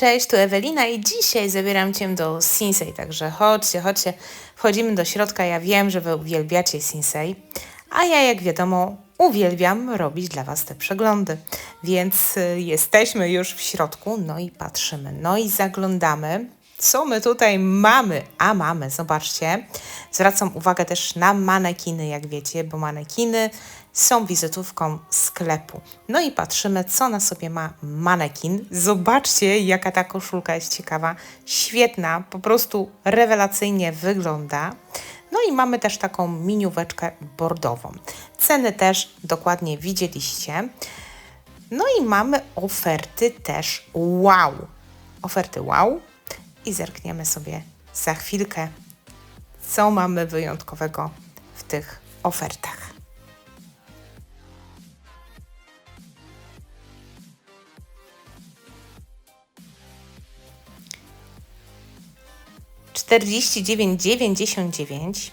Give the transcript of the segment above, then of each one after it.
Cześć, tu Ewelina i dzisiaj zabieram Cię do Sinsei, także chodźcie, chodźcie, wchodzimy do środka. Ja wiem, że Wy uwielbiacie Sinsei, a ja jak wiadomo uwielbiam robić dla Was te przeglądy. Więc y, jesteśmy już w środku, no i patrzymy, no i zaglądamy. Co my tutaj mamy? A mamy, zobaczcie. Zwracam uwagę też na manekiny, jak wiecie, bo manekiny są wizytówką sklepu. No i patrzymy, co na sobie ma manekin. Zobaczcie, jaka ta koszulka jest ciekawa, świetna, po prostu rewelacyjnie wygląda. No i mamy też taką minióweczkę bordową. Ceny też dokładnie widzieliście. No i mamy oferty też wow. Oferty wow. I zerkniemy sobie za chwilkę, co mamy wyjątkowego w tych ofertach. Czterdzieści dziewięć dziewięćdziesiąt dziewięć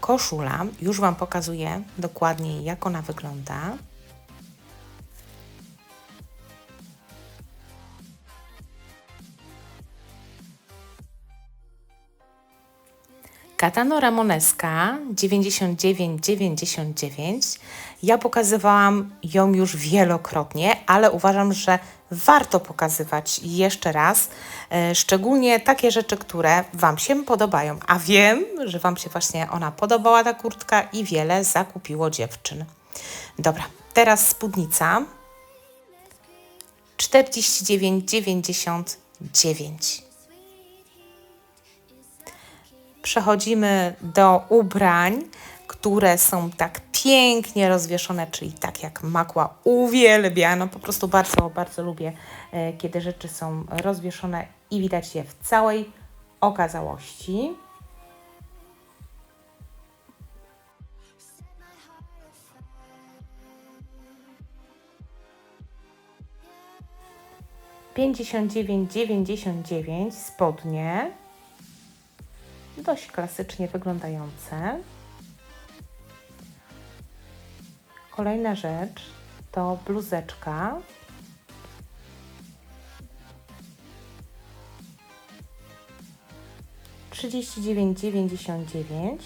koszula. Już Wam pokazuję dokładnie, jak ona wygląda. Katano Ramoneska 99,99. Ja pokazywałam ją już wielokrotnie, ale uważam, że warto pokazywać jeszcze raz, e, szczególnie takie rzeczy, które Wam się podobają. A wiem, że Wam się właśnie ona podobała, ta kurtka, i wiele zakupiło dziewczyn. Dobra, teraz spódnica 49,99 przechodzimy do ubrań, które są tak pięknie rozwieszone, czyli tak jak makła uwielbia. No po prostu bardzo, bardzo lubię, e, kiedy rzeczy są rozwieszone i widać je w całej okazałości. Pięćdziesiąt dziewięć, dziewięćdziesiąt dziewięć spodnie dość klasycznie wyglądające. Kolejna rzecz to bluzeczka. Trzydzieści dziewięć dziewięćdziesiąt dziewięć.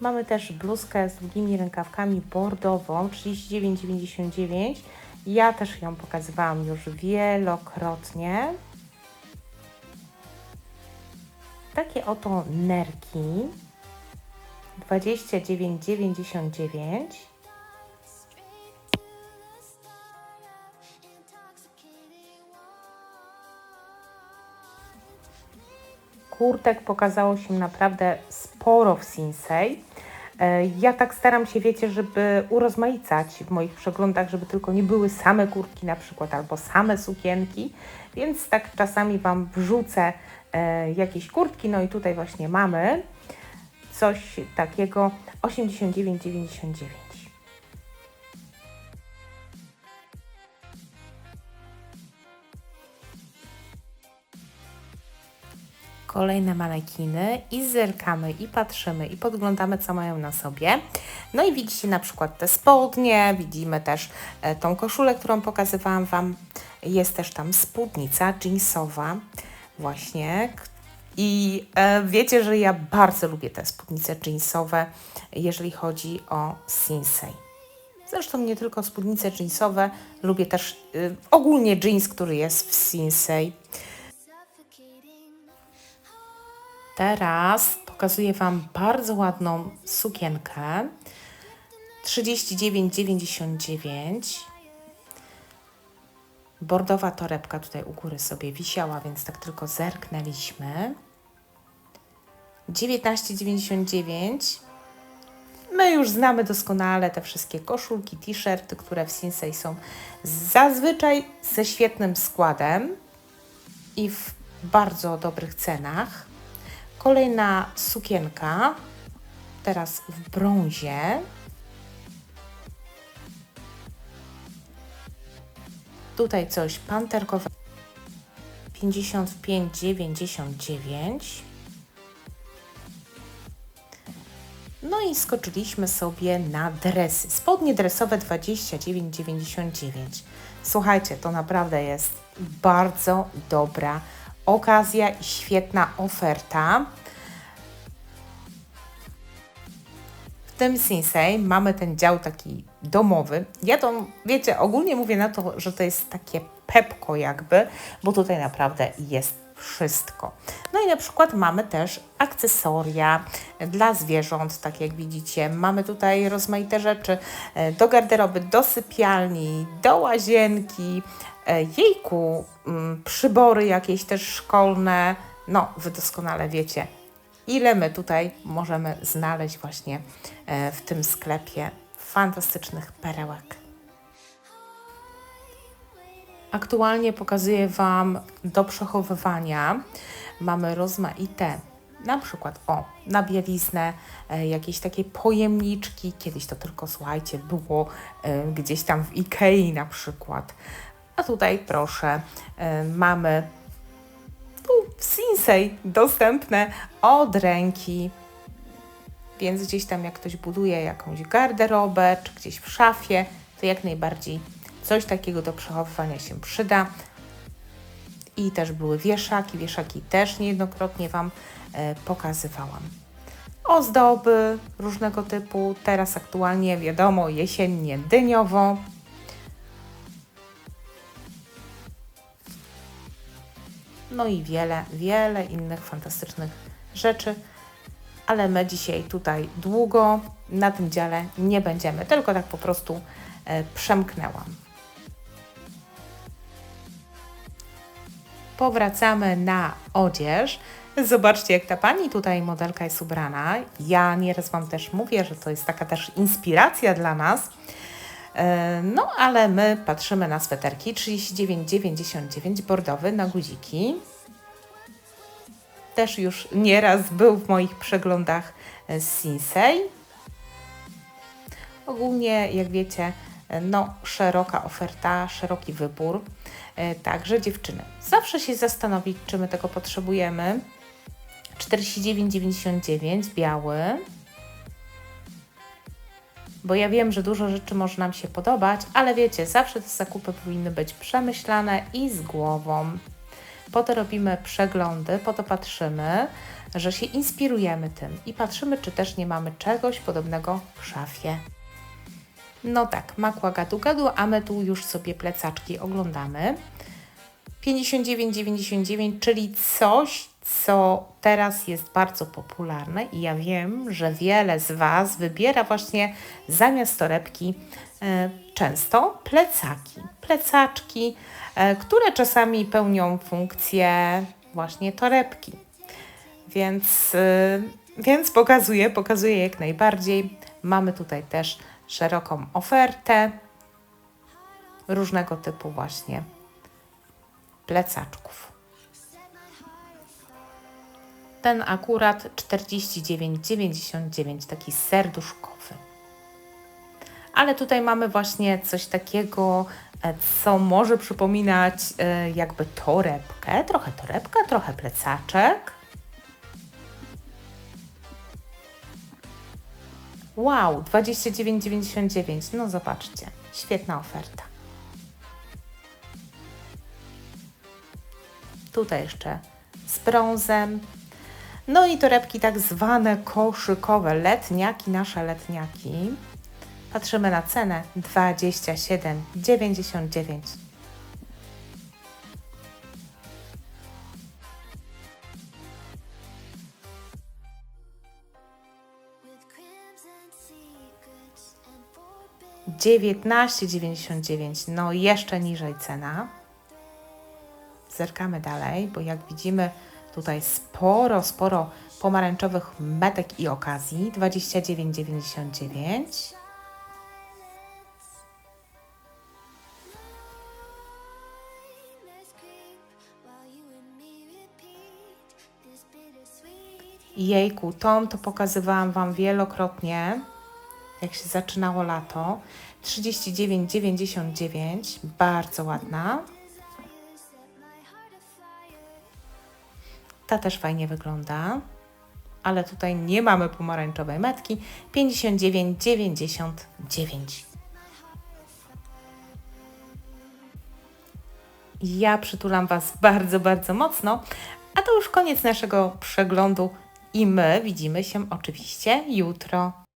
Mamy też bluzkę z długimi rękawkami bordową 39,99 ja też ją pokazywałam już wielokrotnie. Takie oto nerki 29,99 Kurtek pokazało się naprawdę sporo w Sinsei. E, ja tak staram się, wiecie, żeby urozmaicać w moich przeglądach, żeby tylko nie były same kurtki na przykład albo same sukienki, więc tak czasami Wam wrzucę e, jakieś kurtki. No i tutaj właśnie mamy coś takiego 89,99. Kolejne manekiny i zerkamy i patrzymy i podglądamy, co mają na sobie. No i widzicie na przykład te spodnie, widzimy też e, tą koszulę, którą pokazywałam Wam. Jest też tam spódnica jeansowa właśnie, i e, wiecie, że ja bardzo lubię te spódnice jeansowe, jeżeli chodzi o Sinsei. Zresztą nie tylko spódnice jeansowe, lubię też y, ogólnie jeans, który jest w Sinsei. Teraz pokazuję Wam bardzo ładną sukienkę. 39,99. Bordowa torebka tutaj u góry sobie wisiała, więc tak tylko zerknęliśmy. 19,99. My już znamy doskonale te wszystkie koszulki, t-shirty, które w Sinsei są zazwyczaj ze świetnym składem i w bardzo dobrych cenach. Kolejna sukienka, teraz w brązie. Tutaj coś panterkowe 55,99. No i skoczyliśmy sobie na dresy. Spodnie dresowe 29,99. Słuchajcie, to naprawdę jest bardzo dobra okazja i świetna oferta. W tym Sinsei mamy ten dział taki domowy. Ja to, wiecie, ogólnie mówię na to, że to jest takie pepko jakby, bo tutaj naprawdę jest wszystko. No i na przykład mamy też akcesoria dla zwierząt, tak jak widzicie. Mamy tutaj rozmaite rzeczy e, do garderoby, do sypialni, do łazienki, e, jejku, mm, przybory jakieś też szkolne. No, wy doskonale wiecie, ile my tutaj możemy znaleźć właśnie e, w tym sklepie fantastycznych perełek. Aktualnie pokazuję Wam do przechowywania. Mamy rozmaite, na przykład o, na bieliznę, e, jakieś takie pojemniczki. Kiedyś to tylko, słuchajcie, było e, gdzieś tam w Ikei na przykład. A tutaj proszę, e, mamy tu w Sinsei dostępne od ręki. Więc gdzieś tam jak ktoś buduje jakąś garderobę, czy gdzieś w szafie, to jak najbardziej coś takiego do przechowywania się przyda. I też były wieszaki, wieszaki też niejednokrotnie Wam e, pokazywałam. Ozdoby różnego typu, teraz aktualnie wiadomo jesiennie dyniowo. No i wiele, wiele innych fantastycznych rzeczy, ale my dzisiaj tutaj długo na tym dziale nie będziemy, tylko tak po prostu e, przemknęłam. Powracamy na odzież. Zobaczcie, jak ta pani tutaj modelka jest ubrana. Ja nieraz Wam też mówię, że to jest taka też inspiracja dla nas. E, no, ale my patrzymy na sweterki 39,99 bordowy na guziki. Też już nieraz był w moich przeglądach Sinsei. Ogólnie, jak wiecie, no, szeroka oferta, szeroki wybór. E, także dziewczyny, zawsze się zastanowić, czy my tego potrzebujemy. 49,99 biały. Bo ja wiem, że dużo rzeczy może nam się podobać, ale wiecie, zawsze te zakupy powinny być przemyślane i z głową. Po to robimy przeglądy, po to patrzymy, że się inspirujemy tym i patrzymy, czy też nie mamy czegoś podobnego w szafie. No tak, makła gadu gadu, a my tu już sobie plecaczki oglądamy. 59,99, czyli coś, co teraz jest bardzo popularne i ja wiem, że wiele z Was wybiera właśnie zamiast torebki e, często plecaki. Plecaczki, e, które czasami pełnią funkcję właśnie torebki. Więc, e, więc pokazuję, pokazuję jak najbardziej. Mamy tutaj też szeroką ofertę różnego typu właśnie plecaczków. Ten akurat 49,99, taki serduszkowy. Ale tutaj mamy właśnie coś takiego, e, co może przypominać e, jakby torebkę, trochę torebka, trochę plecaczek. Wow, 29,99. No zobaczcie, świetna oferta. Tutaj jeszcze z brązem. No i torebki tak zwane koszykowe, letniaki, nasze letniaki. Patrzymy na cenę 27,99. Dziewiętnaście dziewięćdziesiąt dziewięć, no jeszcze niżej cena. Zerkamy dalej, bo jak widzimy tutaj sporo, sporo pomarańczowych metek i okazji. 29,99. Jejku, Tom to pokazywałam Wam wielokrotnie, jak się zaczynało lato. 39,99, bardzo ładna. Ta też fajnie wygląda, ale tutaj nie mamy pomarańczowej metki. 59,99. Ja przytulam Was bardzo, bardzo mocno. A to już koniec naszego przeglądu i my widzimy się oczywiście jutro.